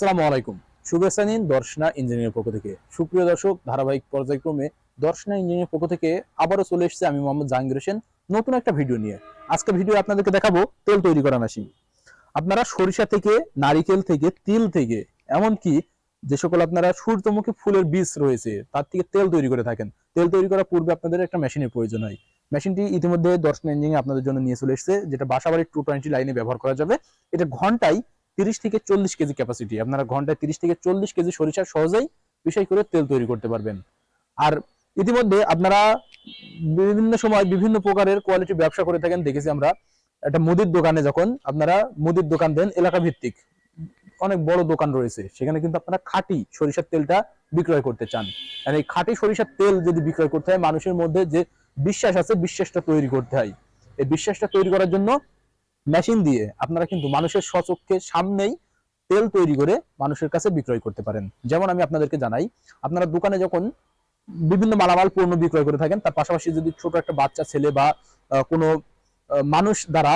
আসসালামু আলাইকুম। শুভেচ্ছা নিন দর্শনা ইঞ্জিনিয়ার পক্ষ থেকে। সুপ্রিয় দর্শক, ধারাবাহিক পর্যায়ক্রমে দর্শনা ইঞ্জিনিয়ার পক্ষ থেকে আবারও চলে এসেছে আমি মোহাম্মদ জাহাঙ্গীর হোসেন নতুন একটা ভিডিও নিয়ে। আজকে ভিডিও আপনাদেরকে দেখাবো তেল তৈরি করা মেশিন আপনারা সরিষা থেকে, নারিকেল থেকে, তিল থেকে, এমনকি যে সকল আপনারা সূর্যমুখী ফুলের বীজ রয়েছে, তার থেকে তেল তৈরি করে থাকেন। তেল তৈরি করার পূর্বে আপনাদের একটা মেশিনের প্রয়োজন হয়। মেশিনটি ইতিমধ্যে দর্শন ইঞ্জিনিয়ার আপনাদের জন্য নিয়ে চলে এসেছে, যেটা বাসাবাড়ির টু টোয়েন্টি লাইনে ব্যবহার করা যাবে। এটা ঘন্টায় তিরিশ থেকে চল্লিশ কেজি ক্যাপাসিটি আপনারা ঘন্টায় তিরিশ থেকে চল্লিশ কেজি সরিষা সহজেই বিষয় করে তেল তৈরি করতে পারবেন। আর ইতিমধ্যে আপনারা বিভিন্ন সময় বিভিন্ন প্রকারের কোয়ালিটি ব্যবসা করে থাকেন, দেখেছি আমরা। একটা মুদির দোকানে যখন আপনারা মুদির দোকান দেন এলাকা ভিত্তিক অনেক বড় দোকান রয়েছে, সেখানে কিন্তু আপনারা খাঁটি সরিষার তেলটা বিক্রয় করতে চান। আর এই খাঁটি সরিষার তেল যদি বিক্রয় করতে হয়, মানুষের মধ্যে যে বিশ্বাস আছে, বিশ্বাসটা তৈরি করতে হয়। এই বিশ্বাসটা তৈরি করার জন্য মেশিন দিয়ে আপনারা কিন্তু মানুষের স্বচক্ষে সামনেই তেল তৈরি করে মানুষের কাছে বিক্রয় করতে পারেন। যেমন আমি আপনাদেরকে জানাই, আপনারা দোকানে যখন বিভিন্ন মালামাল পণ্য বিক্রয় করে থাকেন, তার পাশাপাশি যদি ছোট একটা বাচ্চা, ছেলে বা কোনো মানুষ দ্বারা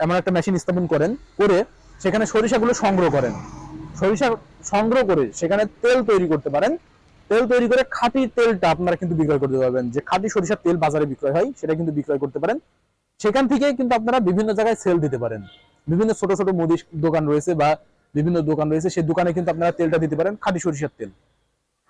এমন একটা মেশিন স্থাপন করেন, করে সেখানে সরিষাগুলো সংগ্রহ করেন। সরিষা সংগ্রহ করে সেখানে তেল তৈরি করতে পারেন। তেল তৈরি করে খাঁটি তেলটা আপনারা কিন্তু বিক্রয় করতে পারবেন। যে খাঁটি সরিষার তেল বাজারে বিক্রয় হয়, সেটা কিন্তু বিক্রয় করতে পারেন। সেখান থেকে কিন্তু আপনারা বিভিন্ন জায়গায় সেল দিতে পারেন। বিভিন্ন ছোট ছোট মুদি দোকান রয়েছে বা বিভিন্ন দোকান রয়েছে, সেই দোকানে কিন্তু আপনারা তেলটা দিতে পারেন, খাঁটি সরিষার তেল।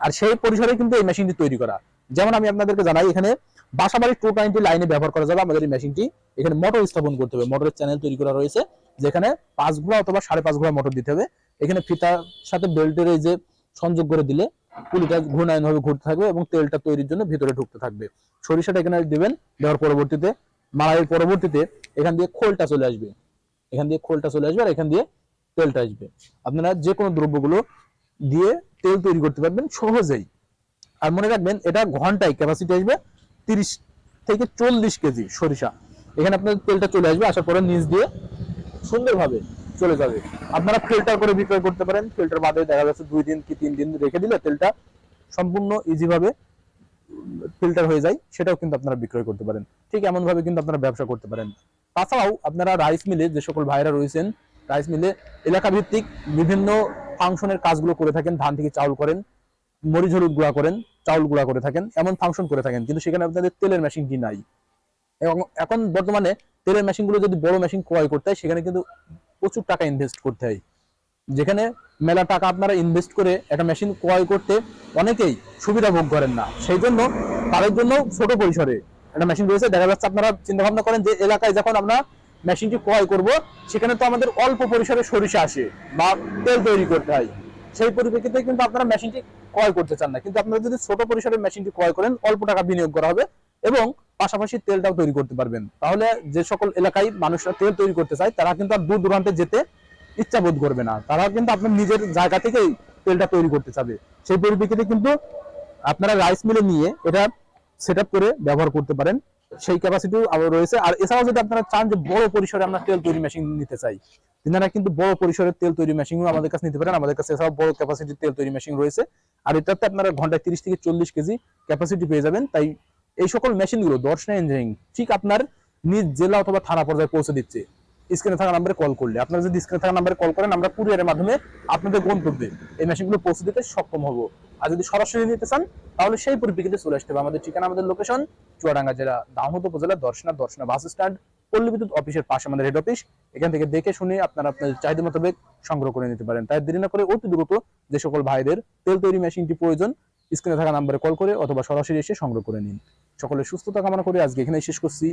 আর সেই পরিসরে কিন্তু এই মেশিনটি তৈরি করা। যেমন আমি আপনাদেরকে জানাই, এখানে বাসাবাড়ির টু টোয়েন্টি লাইনে ব্যবহার করা যাবে আমাদের এই মেশিনটি এখানে মোটর স্থাপন করতে হবে। মোটরের চ্যানেল তৈরি করা রয়েছে, যেখানে পাঁচ ঘোড়া অথবা সাড়ে পাঁচ ঘোড়া মোটর দিতে হবে। এখানে ফিতার সাথে বেল্টের এই যে সংযোগ করে দিলে পুলিটা ঘূর্ণায়ন ভাবে ঘুরতে থাকবে এবং তেলটা তৈরির জন্য ভিতরে ঢুকতে থাকবে। সরিষাটা এখানে দেবেন, দেওয়ার পরবর্তীতে মাড়াইয়ের পরবর্তীতে এখান দিয়ে খোলটা চলে আসবে। এখান দিয়ে খোলটা চলে আসবে আর এখান দিয়ে তেলটা আসবে। আপনারা যে কোনো দ্রব্যগুলো দিয়ে তেল তৈরি করতে পারবেন সহজেই। আর মনে রাখবেন, এটা ঘন্টায় ক্যাপাসিটি আসবে তিরিশ থেকে চল্লিশ কেজি সরিষা। এখানে আপনার তেলটা চলে আসবে, আসার পরে নিচ দিয়ে সুন্দরভাবে চলে যাবে। আপনারা ফিল্টার করে বিক্রয় করতে পারেন। ফিল্টার বাদে দেখা যাচ্ছে দুই দিন কি তিন দিন রেখে দিলে তেলটা সম্পূর্ণ ইজি ভাবে ফিল্টার হয়ে যায়, সেটাও কিন্তু আপনারা বিক্রয় করতে পারেন। ঠিক এমন ভাবে কিন্তু আপনারা ব্যবসা করতে পারেন। তাছাড়াও আপনারা রাইস মিলে যে সকল ভাইরা রয়েছেন রাইস মিলে এলাকা ভিত্তিক বিভিন্ন ফাংশনের কাজগুলো করে থাকেন। ধান থেকে চাউল করেন, মরিচ, হলুদ গুঁড়া করেন, চাউল গুঁড়া করে থাকেন, এমন ফাংশন করে থাকেন। কিন্তু সেখানে আপনাদের তেলের মেশিনটি নাই। এবং এখন বর্তমানে তেলের মেশিনগুলো যদি বড় মেশিন ক্রয় করতে হয়, সেখানে কিন্তু প্রচুর টাকা ইনভেস্ট করতে হয়। যেখানে মেলা টাকা আপনারা ইনভেস্ট করে একটা মেশিন ক্রয় করতে অনেকেই সুবিধা ভোগ করেন না। সেই জন্য তাদের জন্য ছোট পরিসরে একটা মেশিন রয়েছে। দেখা যাচ্ছে আপনারা চিন্তা ভাবনা করেন যে এলাকায় যখন আমরা মেশিনটি ক্রয় করব, সেখানে তো আমাদের অল্প পরিসরে সরিষা আসে বা তেল তৈরি করতে হয়। সেই পরিপ্রেক্ষিতে কিন্তু আপনারা মেশিনটি ক্রয় করতে চান না। কিন্তু আপনারা যদি ছোট পরিসরে মেশিনটি ক্রয় করেন, অল্প টাকা বিনিয়োগ করা হবে এবং পাশাপাশি তেলটাও তৈরি করতে পারবেন। তাহলে যে সকল এলাকায় মানুষরা তেল তৈরি করতে চায়, তারা কিন্তু আর দূর দূরান্তে যেতে ইচ্ছা বোধ করবে না। তারা কিন্তু আপনার নিজের জায়গা থেকেই তেলটা তৈরি করতে চাবে। সেই পরিপ্রেক্ষিতে কিন্তু আপনারা রাইস মিলে নিয়ে এটা সেট করে ব্যবহার করতে পারেন। সেই ক্যাপাসিটিও আবার রয়েছে। আর এছাড়াও যদি আপনারা চান যে বড় পরিসরে আমরা তেল তৈরি মেশিন নিতে চাই, তিনারা কিন্তু বড় পরিসরের তেল তৈরি মেশিনও আমাদের কাছে নিতে পারেন। আমাদের কাছে এছাড়াও বড় ক্যাপাসিটির তেল তৈরি মেশিন রয়েছে। আর এটাতে আপনারা ঘন্টায় তিরিশ থেকে চল্লিশ কেজি ক্যাপাসিটি পেয়ে যাবেন। তাই এই সকল মেশিনগুলো দর্শনা ইঞ্জিনিয়ারিং ঠিক আপনার নিজ জেলা অথবা থানা পর্যায়ে পৌঁছে দিচ্ছে। স্ক্রিনে থাকা নাম্বারে কল করলে। আপনারা যদি স্ক্রিনে থাকা নাম্বারে কল করেন, আমরা কুরিয়ারের মাধ্যমে আপনাদের গন্তব্যে এই মেশিনগুলো পৌঁছে দিতে সক্ষম হব। আর যদি সরাসরি নিতে চান, তাহলে সেই পরিপ্রেক্ষিতে চলে আসতে হবে। আমাদের ঠিকানা, আমাদের লোকেশন চুয়াডাঙ্গা জেলা দামোদ উপজেলা, দর্শনা দর্শনা বাস স্ট্যান্ড পল্লী বিদ্যুৎ অফিসের পাশে আমাদের হেড অফিস এখান থেকে দেখে শুনে আপনারা আপনাদের চাহিদা মোতাবেক সংগ্রহ করে নিতে পারেন। তাই দেরি না করে অতি দ্রুত যে সকল ভাইদের তেল তৈরি মেশিনটি প্রয়োজন স্ক্রিনে থাকা নাম্বারে কল করে অথবা সরাসরি এসে সংগ্রহ করে নিন। সকলের সুস্থতা কামনা করে আজকে এখানে শেষ করছি।